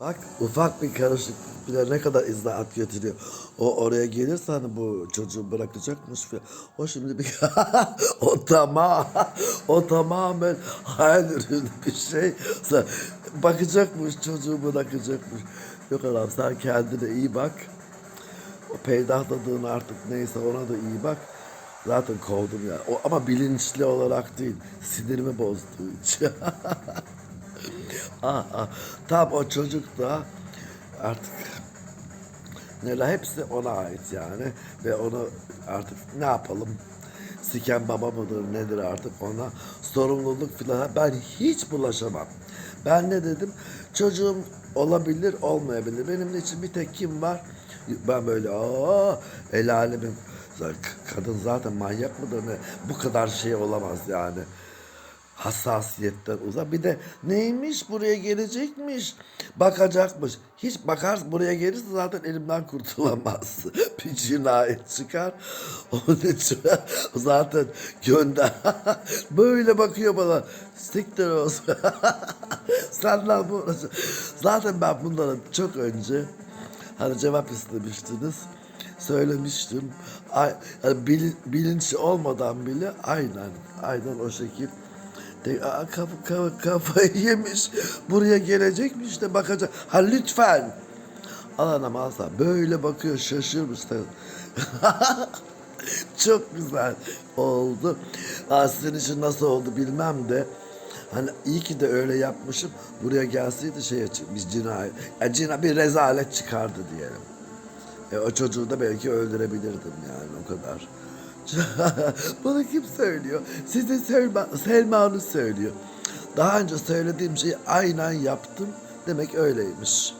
Bak ufak bir karışıklık bile ne kadar izahat getiriyor. O oraya gelirse hani bu çocuğu bırakacakmış falan. O şimdi bir o tamam o tamamen hayal ürünü bir şey. Bakacakmış çocuğu bırakacakmış. Yok adam sen kendine iyi bak. O peydahladığın artık neyse ona da iyi bak. Zaten kovdum ya. O, ama bilinçli olarak değil. Sinirimi bozduğu için. ah, ah. Tam o çocuk da artık neler hepsi ona ait yani. Ve onu artık ne yapalım? Siken baba mıdır nedir artık ona sorumluluk filan ben hiç bulaşamam. Ben ne dedim? Çocuğum olabilir olmayabilir. Benim için bir tek kim var? Ben böyle aa el alemin kadın zaten manyak mıdır ne? Bu kadar şey olamaz yani hassasiyetten uzak. Bir de neymiş buraya gelecekmiş, bakacakmış. Hiç bakar buraya gelirse zaten elimden kurtulamaz. bir cinayet çıkar. Onun için zaten gönder. Böyle bakıyor bana. Siktir olsun. Senden bu. Zaten ben bunlara çok önce hani cevap istemiştiniz. Söylemiştim. Ay, yani bilin, bilinç olmadan bile aynen aynen o şekil kaf, kaf, kafayı yemiş. Buraya gelecekmiş de bakacak. Ha lütfen. Anam alsa. Böyle bakıyor şaşırmış. Çok güzel oldu. Aa, sizin için nasıl oldu bilmem de. Hani iyi ki de öyle yapmışım. Buraya gelseydi şeye çıkmış cinayet. Yani cina bir rezalet çıkardı diyelim. E, o çocuğu da belki öldürebilirdim yani o kadar. Bunu kim söylüyor? Size Selma, Selma Hanım söylüyor. Daha önce söylediğim şeyi aynen yaptım. Demek öyleymiş.